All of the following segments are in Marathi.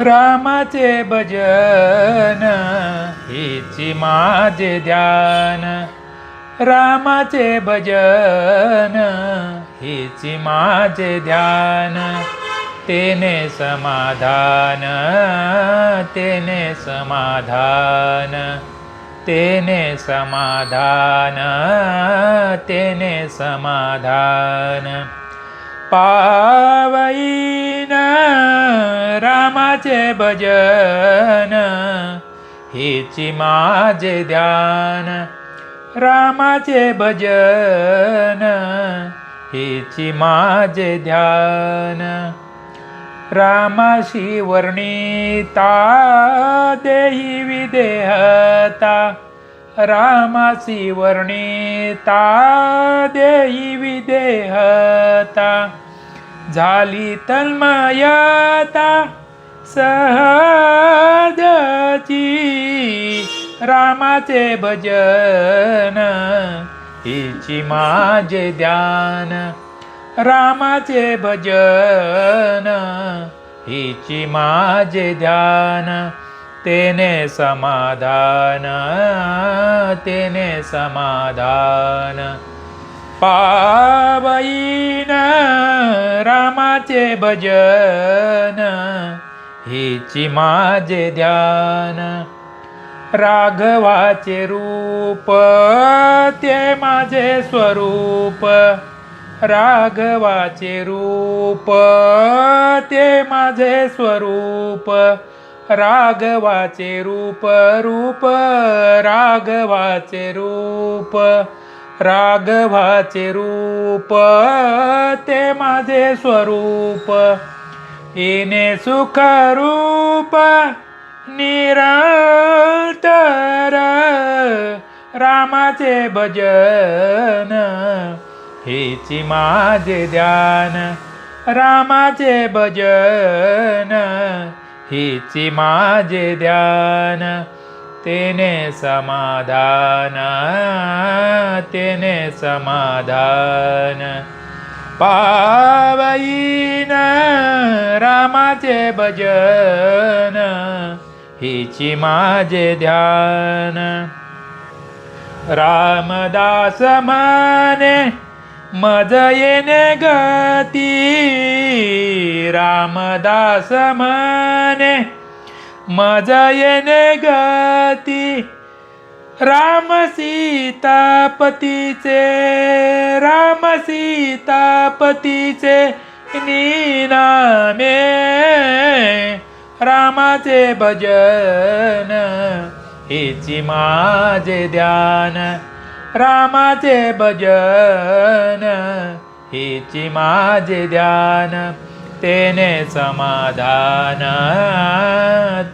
रामाचे भजन हिची माझे ध्यान. रामाचे भजन हिची माझे ध्यान. तेने समाधान तेने समाधान. तेने समाधान तेने समाधान. पावई रामाचे भजन हिची माझे ध्यान. रामाचे भजन हिची माझे ध्यान. रामाशी वर्णिता देही विदेहता. रामासी वर्णिता देही विदेहता. झाली तन्मयता. सहजची रामाचे भजन हिची माझे ध्यान. रामाचे भजन हिची माझे ध्यान. तेने समाधान तेने समाधान. पावईन रामाचे भजन हिची माझे ध्यान राघवाचे रूप ते माझे स्वरूप राघवाचे रूप ते माझे स्वरूप राघवाचे रूप रूप राघवाचे रूप राघवाचे रूप ते माझे स्वरूप. येणे सुख रूप निरंतर रामाचे भजन हेची माझे ध्यान रामाचे भजन हिची माझे ध्यान तेने समाधान तेने समाधान पावईन रामाचे भजन हिची माझे ध्यान. रामदास माने मज येणे गती. रामदास माने मज येणे गती. राम सीतापतीचे राम सीतापतीचे नीनामे रामाचे भजन हिची माझे ध्यान रामाचे भजन हिची माझे ध्यान तेने समाधान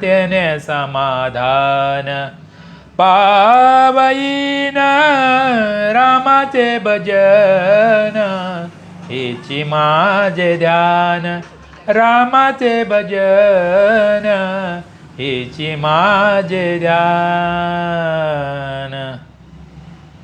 तेने समाधान पावईन रामाचे भजन हिची माझे ध्यान. रामाचे भजन हिची माझे ध्यान.